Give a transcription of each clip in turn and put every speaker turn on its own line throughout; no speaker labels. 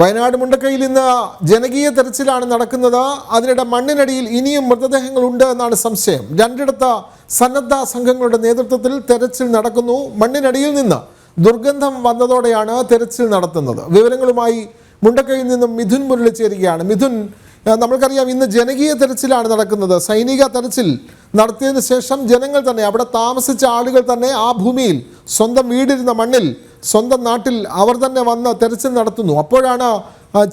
വയനാട് മുണ്ടക്കയിൽ ഇന്ന് ജനകീയ തെരച്ചിലാണ് നടക്കുന്നത്. അതിനിടെ മണ്ണിനടിയിൽ ഇനിയും മൃതദേഹങ്ങൾ ഉണ്ട് എന്നാണ് സംശയം. രണ്ടിടത്ത് സന്നദ്ധ സംഘങ്ങളുടെ നേതൃത്വത്തിൽ തെരച്ചിൽ നടക്കുന്നു. മണ്ണിനടിയിൽ നിന്ന് ദുർഗന്ധം വന്നതോടെയാണ് തെരച്ചിൽ നടത്തുന്നത്. വിവരങ്ങളുമായി മുണ്ടക്കയിൽ നിന്നും മിഥുൻ മുരളി ചേരുകയാണ്. മിഥുൻ നമ്മൾക്കറിയാം ഇന്ന് ജനകീയ തെരച്ചിലാണ് നടക്കുന്നത്. സൈനിക തെരച്ചിൽ നടത്തിയതിനു ശേഷം ജനങ്ങൾ തന്നെ അവിടെ താമസിച്ച ആളുകൾ തന്നെ ആ ഭൂമിയിൽ സ്വന്തം വീടിരുന്ന മണ്ണിൽ സ്വന്തം നാട്ടിൽ അവർ തന്നെ വന്ന് തെരച്ചിൽ നടത്തുന്നു. അപ്പോഴാണ്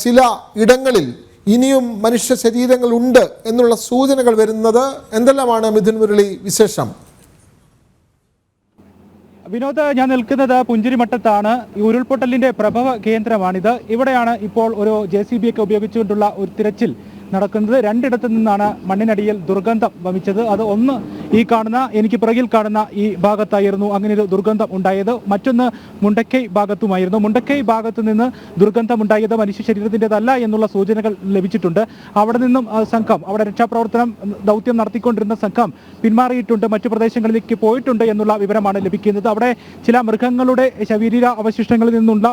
ചില ഇടങ്ങളിൽ ഇനിയും മനുഷ്യ ശരീരങ്ങൾ ഉണ്ട് എന്നുള്ള സൂചനകൾ വരുന്നത്. എന്തെല്ലാമാണ് മിഥുൻ മുരളി വിശേഷം?
വിനോദ് ഞാൻ നിൽക്കുന്നത് പുഞ്ചിരിമട്ടത്താണ് ഈ ഉരുൾപൊട്ടലിന്റെ പ്രഭവ കേന്ദ്രമാണിത്. ഇവിടെയാണ് ഇപ്പോൾ ഒരു ജെ സി ബി ഒക്കെ ഉപയോഗിച്ചുകൊണ്ടുള്ള ഒരു തിരച്ചിൽ. നടക്കുന്നത്. രണ്ടിടത്തു നിന്നാണ് മണ്ണിനടിയിൽ ദുർഗന്ധം വമിച്ചത്. അത് ഒന്ന് ഈ കാണുന്ന എനിക്ക് പിറകിൽ കാണുന്ന ഈ ഭാഗത്തായിരുന്നു അങ്ങനെ ഒരു ദുർഗന്ധം ഉണ്ടായത്. മറ്റൊന്ന് മുണ്ടക്കൈ ഭാഗത്തുമായിരുന്നു. മുണ്ടക്കൈ ഭാഗത്തു നിന്ന് ദുർഗന്ധം ഉണ്ടായത് മനുഷ്യ ശരീരത്തിന്റെതല്ല എന്നുള്ള സൂചനകൾ ലഭിച്ചിട്ടുണ്ട്. അവിടെ നിന്നും സംഘം അവിടെ രക്ഷാപ്രവർത്തനം ദൗത്യം നടത്തിക്കൊണ്ടിരുന്ന സംഘം പിന്മാറിയിട്ടുണ്ട്. മറ്റു പ്രദേശങ്ങളിലേക്ക് പോയിട്ടുണ്ട് എന്നുള്ള വിവരമാണ് ലഭിക്കുന്നത്. അവിടെ ചില മൃഗങ്ങളുടെ ശരീര അവശിഷ്ടങ്ങളിൽ നിന്നുള്ള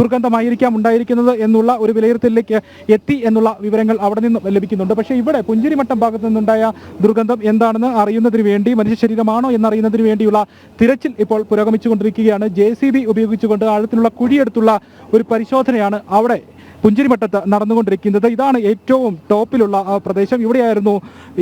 ദുർഗന്ധമായിരിക്കാം ഉണ്ടായിരിക്കുന്നത് എന്നുള്ള ഒരു വിലയിരുത്തലിലേക്ക് എത്തി എന്നുള്ള വിവരങ്ങൾ അവിടെ നിന്നും ലഭിക്കുന്നുണ്ട്. പക്ഷേ ഇവിടെ പുഞ്ചിരിമട്ടം ഭാഗത്ത് നിന്നുണ്ടായ ദുർഗന്ധം എന്താണെന്ന് അറിയുന്നതിന് വേണ്ടി മനുഷ്യ ശരീരമാണോ എന്നറിയുന്നതിന് വേണ്ടിയുള്ള തിരച്ചിൽ ഇപ്പോൾ പുരോഗമിച്ചുകൊണ്ടിരിക്കുകയാണ്. ജെ സി ബി ഉപയോഗിച്ചുകൊണ്ട് ആഴത്തിലുള്ള കുഴിയെടുത്തുള്ള ഒരു പരിശോധനയാണ് അവിടെ പുഞ്ചിരിമട്ടത്ത് നടന്നുകൊണ്ടിരിക്കുന്നത്. ഇതാണ് ഏറ്റവും ടോപ്പിലുള്ള പ്രദേശം. ഇവിടെയായിരുന്നു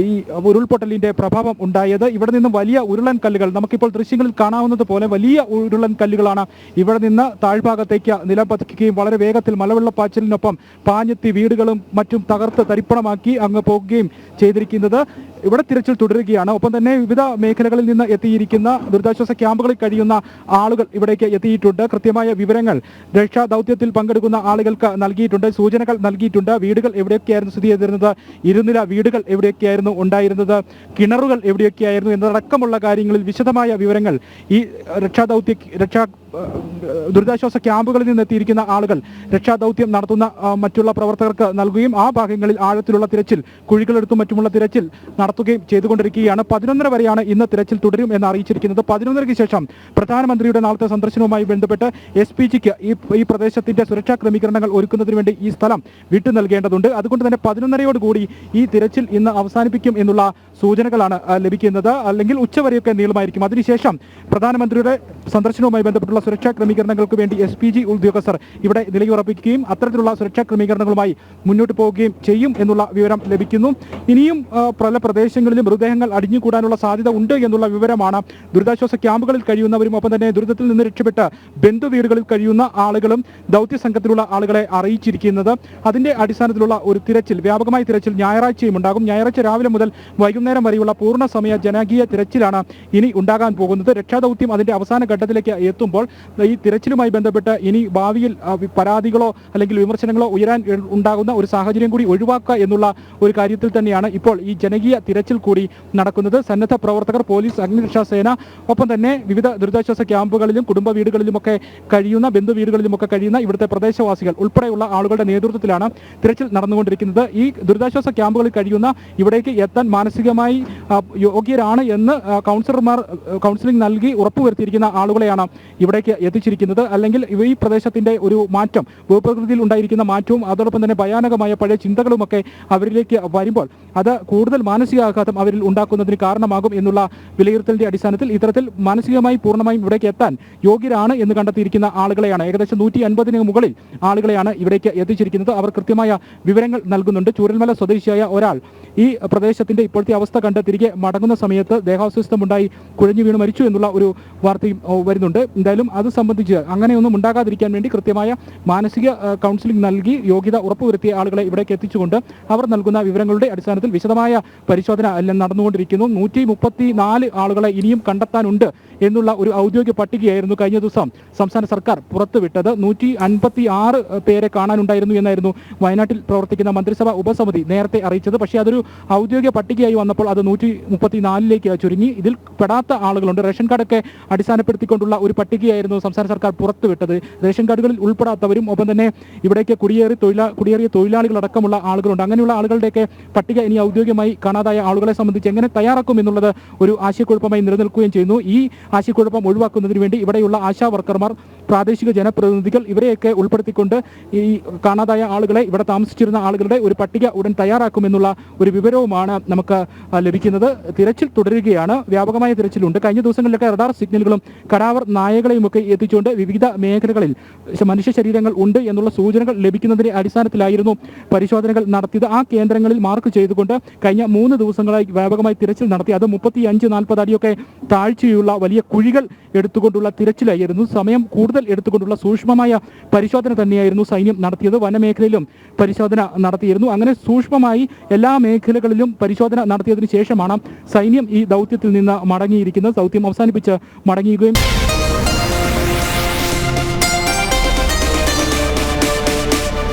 ഈ ഉരുൾപൊട്ടലിന്റെ പ്രഭാവം ഉണ്ടായത്. ഇവിടെ നിന്നും വലിയ ഉരുളൻ കല്ലുകൾ നമുക്കിപ്പോൾ ദൃശ്യങ്ങളിൽ കാണാവുന്നത് പോലെ വലിയ ഉരുളൻ കല്ലുകളാണ് ഇവിടെ നിന്ന് താഴ്ഭാഗത്തേക്ക് നിലം പതിക്കുകയും വളരെ വേഗത്തിൽ മലവെള്ളപ്പാച്ചിലിനൊപ്പം പാഞ്ഞെത്തി വീടുകളും മറ്റും തകർത്ത് തരിപ്പണമാക്കി അങ്ങ് പോകുകയും ചെയ്തിരിക്കുന്നത്. ഇവിടെ തിരച്ചിൽ തുടരുകയാണ്. ഒപ്പം തന്നെ വിവിധ മേഖലകളിൽ നിന്ന് എത്തിയിരിക്കുന്ന ദുരിതാശ്വാസ ക്യാമ്പുകളിൽ കഴിയുന്ന ആളുകൾ ഇവിടേക്ക് എത്തിയിട്ടുണ്ട്. കൃത്യമായ വിവരങ്ങൾ രക്ഷാ ദൗത്യത്തിൽ പങ്കെടുക്കുന്ന ആളുകൾക്ക് നൽകിയിട്ടുണ്ട്. സൂചനകൾ നൽകിയിട്ടുണ്ട്. വീടുകൾ എവിടെയൊക്കെയായിരുന്നു സ്ഥിതി ചെയ്തിരുന്നത്? ഇരുനില വീടുകൾ എവിടെയൊക്കെയായിരുന്നു ഉണ്ടായിരുന്നത്? കിണറുകൾ എവിടെയൊക്കെയായിരുന്നു എന്നതടക്കമുള്ള കാര്യങ്ങളിൽ വിശദമായ വിവരങ്ങൾ ഈ രക്ഷാദൗത്യ രക്ഷാ ദുരിതാശ്വാസ ക്യാമ്പുകളിൽ നിന്ന് എത്തിയിരിക്കുന്ന ആളുകൾ രക്ഷാദൗത്യം നടത്തുന്ന മറ്റുള്ള പ്രവർത്തകർക്ക് നൽകുകയും ആ ഭാഗങ്ങളിൽ ആഴത്തിലുള്ള തിരച്ചിൽ കുഴികളെടുത്തും മറ്റുമുള്ള തിരച്ചിൽ നടത്തുകയും ചെയ്തുകൊണ്ടിരിക്കുകയാണ്. പതിനൊന്നര വരെയാണ് ഇന്ന് തിരച്ചിൽ തുടരും എന്ന് അറിയിച്ചിരിക്കുന്നത്. പതിനൊന്നരയ്ക്ക് ശേഷം പ്രധാനമന്ത്രിയുടെ നാളത്തെ സന്ദർശനവുമായി ബന്ധപ്പെട്ട് എസ് പി ജിക്ക് ഈ ഈ പ്രദേശത്തിന്റെ സുരക്ഷാ ക്രമീകരണങ്ങൾ ഒരുക്കുന്നതിന് വേണ്ടി ഈ സ്ഥലം വിട്ടു നൽകേണ്ടതുണ്ട്. അതുകൊണ്ട് തന്നെ പതിനൊന്നരയോടുകൂടി ഈ തിരച്ചിൽ ഇന്ന് അവസാനിപ്പിക്കും എന്നുള്ള സൂചനകളാണ് ലഭിക്കുന്നത്. അല്ലെങ്കിൽ ഉച്ചവരെയൊക്കെ നീളുമായിരിക്കും. അതിനുശേഷം പ്രധാനമന്ത്രിയുടെ സന്ദർശനവുമായി ബന്ധപ്പെട്ടുള്ള സുരക്ഷാ ക്രമീകരണങ്ങൾക്ക് വേണ്ടി എസ് പി ജി ഉദ്യോഗസ്ഥർ ഇവിടെ നിലയുറപ്പിക്കുകയും അത്തരത്തിലുള്ള സുരക്ഷാ ക്രമീകരണങ്ങളുമായി മുന്നോട്ട് പോവുകയും ചെയ്യും എന്നുള്ള വിവരം ലഭിക്കുന്നു. ഇനിയും പല പ്രദേശങ്ങളിലും മൃതദേഹങ്ങൾ അടിഞ്ഞുകൂടാനുള്ള സാധ്യത ഉണ്ട് എന്നുള്ള വിവരമാണ് ദുരിതാശ്വാസ ക്യാമ്പുകളിൽ കഴിയുന്നവരും ഒപ്പം തന്നെ ദുരിതത്തിൽ നിന്ന് രക്ഷപ്പെട്ട് ബന്ധു വീടുകളിൽ കഴിയുന്ന ആളുകളും ദൗത്യ സംഘത്തിലുള്ള ആളുകളെ അറിയിച്ചിരിക്കുന്നത്. അതിന്റെ അടിസ്ഥാനത്തിലുള്ള ഒരു തിരച്ചിൽ വ്യാപകമായ തിരച്ചിൽ ഞായറാഴ്ചയും ഉണ്ടാകും. ഞായറാഴ്ച രാവിലെ മുതൽ വൈകുന്നേരം വരെയുള്ള പൂർണ സമയ ജനകീയ തിരച്ചിലാണ് ഇനി ഉണ്ടാകാൻ പോകുന്നത്. രക്ഷാദൗത്യം അതിന്റെ അവസാന ഘട്ടത്തിലേക്ക് എത്തുമ്പോൾ ഈ തിരച്ചിലുമായി ബന്ധപ്പെട്ട് ഇനി ഭാവിയിൽ പരാതികളോ അല്ലെങ്കിൽ വിമർശനങ്ങളോ ഉയരാൻ ഉണ്ടാകുന്ന ഒരു സാഹചര്യം കൂടി ഒഴിവാക്കുക എന്നുള്ള ഒരു കാര്യത്തിൽ തന്നെയാണ് ഇപ്പോൾ ഈ ജനകീയ തിരച്ചിൽ കൂടി നടക്കുന്നത്. സന്നദ്ധ പ്രവർത്തകർ പോലീസ് അഗ്നിരക്ഷാ സേന ഒപ്പം തന്നെ വിവിധ ദുരിതാശ്വാസ ക്യാമ്പുകളിലും കുടുംബ വീടുകളിലുമൊക്കെ കഴിയുന്ന ബന്ധു വീടുകളിലുമൊക്കെ കഴിയുന്ന ഇവിടുത്തെ പ്രദേശവാസികൾ ഉൾപ്പെടെയുള്ള ആളുകളുടെ നേതൃത്വത്തിലാണ് തിരച്ചിൽ നടന്നുകൊണ്ടിരിക്കുന്നത്. ഈ ദുരിതാശ്വാസ ക്യാമ്പുകളിൽ കഴിയുന്ന ഇവിടേക്ക് എത്താൻ മാനസികമായി യോഗ്യരാണ് എന്ന് കൗൺസിലർമാർ കൗൺസിലിംഗ് നൽകി ഉറപ്പുവരുത്തിയിരിക്കുന്ന ആളുകളെയാണ് ഇവിടേക്ക് എത്തിച്ചിരിക്കുന്നത്. അല്ലെങ്കിൽ ഈ പ്രദേശത്തിന്റെ ഒരു മാറ്റം ഭൂപ്രകൃതിയിൽ ഉണ്ടായിരിക്കുന്ന മാറ്റവും അതോടൊപ്പം തന്നെ ഭയാനകമായ പഴയ ചിന്തകളുമൊക്കെ അവരിലേക്ക് വരുമ്പോൾ അത് കൂടുതൽ മാനസികാഘാതം അവരിൽ ഉണ്ടാക്കുന്നതിന് കാരണമാകും എന്നുള്ള വിലയിരുത്തലിന്റെ അടിസ്ഥാനത്തിൽ ഇത്തരത്തിൽ മാനസികമായി പൂർണമായും ഇവിടേക്ക് എത്താൻ യോഗ്യരാണ് എന്ന് കണ്ടെത്തിയിരിക്കുന്ന ആളുകളെയാണ്. ഏകദേശം നൂറ്റി അൻപതിന് മുകളിൽ ആളുകളെയാണ് ഇവിടേക്ക് എത്തിച്ചിരിക്കുന്നത്. അവർ കൃത്യമായ വിവരങ്ങൾ നൽകുന്നുണ്ട്. ചൂരൽമല സ്വദേശിയായ ഒരാൾ ഈ പ്രദേശത്തിന്റെ ഇപ്പോഴത്തെ അവസ്ഥ കണ്ട് തിരികെ മടങ്ങുന്ന സമയത്ത് ദേഹാസ്വസ്ഥമുണ്ടായി കുഴഞ്ഞു വീണ് മരിച്ചു എന്നുള്ള ഒരു വാർത്തയും വരുന്നുണ്ട്. എന്തായാലും അത് സംബന്ധിച്ച് അങ്ങനെയൊന്നും ഉണ്ടാകാതിരിക്കാൻ വേണ്ടി കൃത്യമായ മാനസിക കൗൺസിലിംഗ് നൽകി യോഗ്യത ഉറപ്പുവരുത്തിയ ആളുകളെ ഇവിടേക്ക് എത്തിച്ചുകൊണ്ട് അവർ നൽകുന്ന വിവരങ്ങളുടെ അടിസ്ഥാനത്തിൽ വിശദമായ പരിശോധന നടന്നുകൊണ്ടിരിക്കുന്നു. നൂറ്റി മുപ്പത്തി നാല് ആളുകളെ ഇനിയും കണ്ടെത്താനുണ്ട് എന്നുള്ള ഒരു ഔദ്യോഗിക പട്ടികയായിരുന്നു കഴിഞ്ഞ ദിവസം സംസ്ഥാന സർക്കാർ പുറത്തുവിട്ടത്. നൂറ്റി അൻപത്തി ആറ് പേരെ കാണാനുണ്ടായിരുന്നു എന്നായിരുന്നു വയനാട്ടിൽ പ്രവർത്തിക്കുന്ന മന്ത്രിസഭാ ഉപസമിതി നേരത്തെ അറിയിച്ചത്. പക്ഷേ അതൊരു ഔദ്യോഗിക പട്ടികയായി വന്നപ്പോൾ അത് നൂറ്റി മുപ്പത്തി നാലിലേക്ക് ചുരുങ്ങി. ഇതിൽ പെടാത്ത ആളുകളുണ്ട്. റേഷൻ കാർഡൊക്കെ അടിസ്ഥാനപ്പെടുത്തിക്കൊണ്ടുള്ള ഒരു പട്ടികയായിരുന്നു സംസ്ഥാന സർക്കാർ പുറത്തുവിട്ടത്. റേഷൻ കാർഡുകളിൽ ഉൾപ്പെടാത്തവരും ഒപ്പം തന്നെ ഇവിടേക്ക് കുടിയേറി തൊഴിലാ കുടിയേറിയ തൊഴിലാളികളടക്കമുള്ള ആളുകളുണ്ട്. അങ്ങനെയുള്ള ആളുകളുടെയൊക്കെ പട്ടിക ഇനി ഔദ്യോഗികമായി കാണാതായ ആളുകളെ സംബന്ധിച്ച് എങ്ങനെ തയ്യാറാക്കും എന്നുള്ളത് ഒരു ആശയക്കുഴപ്പമായി നിലനിൽക്കുകയും ചെയ്യുന്നു. ഈ ആശയക്കുഴപ്പം ഒഴിവാക്കുന്നതിന് വേണ്ടി ഇവിടെയുള്ള ആശാ വർക്കർമാർ പ്രാദേശിക ജനപ്രതിനിധികൾ ഇവരെയൊക്കെ ഉൾപ്പെടുത്തിക്കൊണ്ട് ഈ കാണാതായ ആളുകളെ ഇവിടെ താമസിച്ചിരുന്ന ആളുകളുടെ ഒരു പട്ടിക ഉടൻ തയ്യാറാക്കുമെന്നുള്ള ഒരു വിവരവുമാണ് നമുക്ക് ലഭിക്കുന്നത്. തിരച്ചിൽ തുടരുകയാണ്. വ്യാപകമായ തിരച്ചിലുണ്ട്. കഴിഞ്ഞ ദിവസങ്ങളിലൊക്കെ റഡാർ സിഗ്നലുകളും കടാവർ നായകളെയും ഒക്കെ എത്തിച്ചുകൊണ്ട് വിവിധ മേഖലകളിൽ മനുഷ്യ ശരീരങ്ങൾ ഉണ്ട് എന്നുള്ള സൂചനകൾ ലഭിക്കുന്നതിന്റെ അടിസ്ഥാനത്തിലായിരുന്നു പരിശോധനകൾ നടത്തിയത്. ആ കേന്ദ്രങ്ങളിൽ മാർക്ക് ചെയ്തുകൊണ്ട് കഴിഞ്ഞ മൂന്ന് ദിവസങ്ങളായി വ്യാപകമായി തിരച്ചിൽ നടത്തി. അത് മുപ്പത്തി അഞ്ച് നാൽപ്പത് അടിയൊക്കെ താഴ്ചയുള്ള വലിയ കുഴികൾ എടുത്തുകൊണ്ടുള്ള തിരച്ചിലായിരുന്നു. സമയം കൂടുതൽ എടുത്തുകൊണ്ടുള്ള സൂക്ഷ്മമായ പരിശോധന തന്നെയായിരുന്നു സൈന്യം നടത്തിയത്. വനമേഖലയിലും പരിശോധന നടത്തിയിരുന്നു. അങ്ങനെ സൂക്ഷ്മമായി എല്ലാ മേഖലകളിലും പരിശോധന നടത്തിയതിനു ശേഷമാണ് സൈന്യം ഈ ദൗത്യത്തിൽ നിന്ന് മടങ്ങിയിരിക്കുന്നത്. ദൗത്യം അവസാനിപ്പിച്ച് മടങ്ങിയുകയും